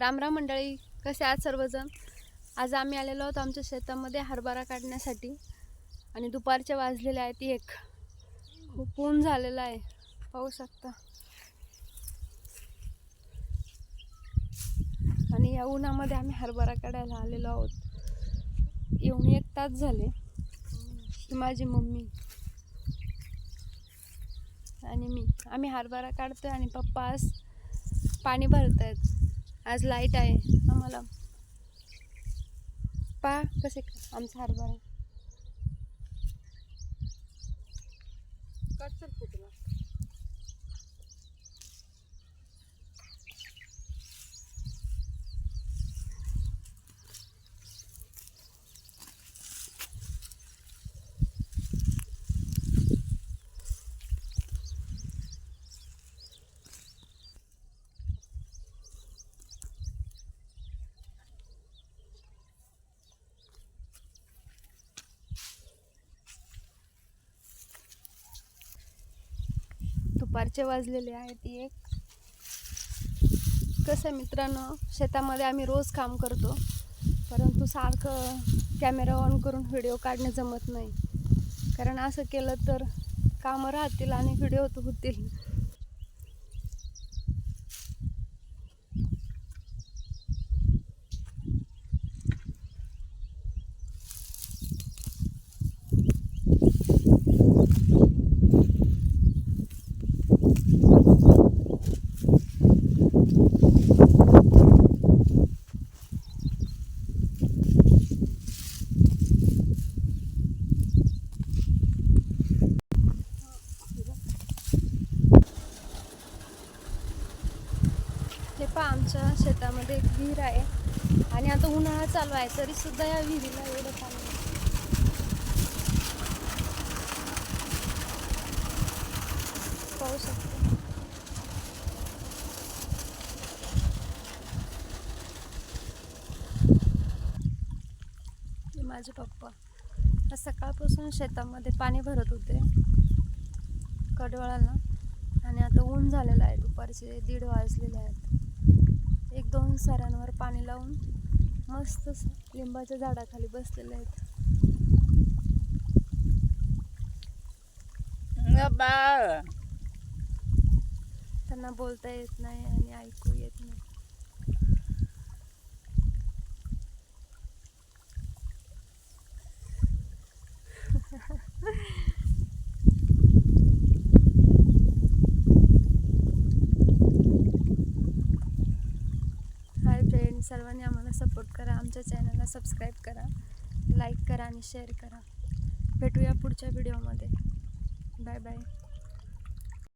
रामराम मंडळी कसे आहात सर्वजण? आज आम्ही आलेलो आहोत आमच्या शेतामध्ये हरभरा काढण्यासाठी. आणि दुपारच्या वाजलेले आहेत एक. खूप ऊन झालेलं आहे. पाहू शकता. आणि या उन्हामध्ये आम्ही हरभरा काढायला आलेलो आहोत. येऊन एक तास झाले. माझी मम्मी. आणि मी. आम्ही हरभरा काढतोय आणि पप्पा आज पाणी भरत आहेत आज लाइट आहे. आम्हाला. पा कसे आमचा हरभरा कटचल फुटला. दुपारचे वाजलेले आहेत एक. कसं आहे मित्रांनो शेतामध्ये आम्ही रोज काम करतो परंतु सारखं कॅमेरा ऑन करून व्हिडिओ काढणे जमत नाही. कारण असं केलं तर कामं राहतील आणि व्हिडिओ तर होतील. हे पहा आमच्या शेतामध्ये एक विहीर आहे. आणि आता उन्हाळा चालू आहे तरी सुद्धा या विहिरीला एवढं पाणी पाहू शकतो. माझे पप्पा. सकाळपासून शेतामध्ये पाणी भरत होते. कडवळाला. आणि आता ऊन झालेलं आहे दुपारचे दीड वाजलेले आहेत. सऱ्यांवर पाणी लावून मस्त लिंबाच्या झाडाखाली बसलेले आहेत. त्यांना बोलता येत नाही आणि ऐकू येत नाही. सर्वांनी आम्हाला सपोर्ट करा आमच्या चॅनलला सबस्क्राईब करा लाईक करा आणि शेअर करा. भेटूया पुढच्या व्हिडिओमध्ये. Bye bye.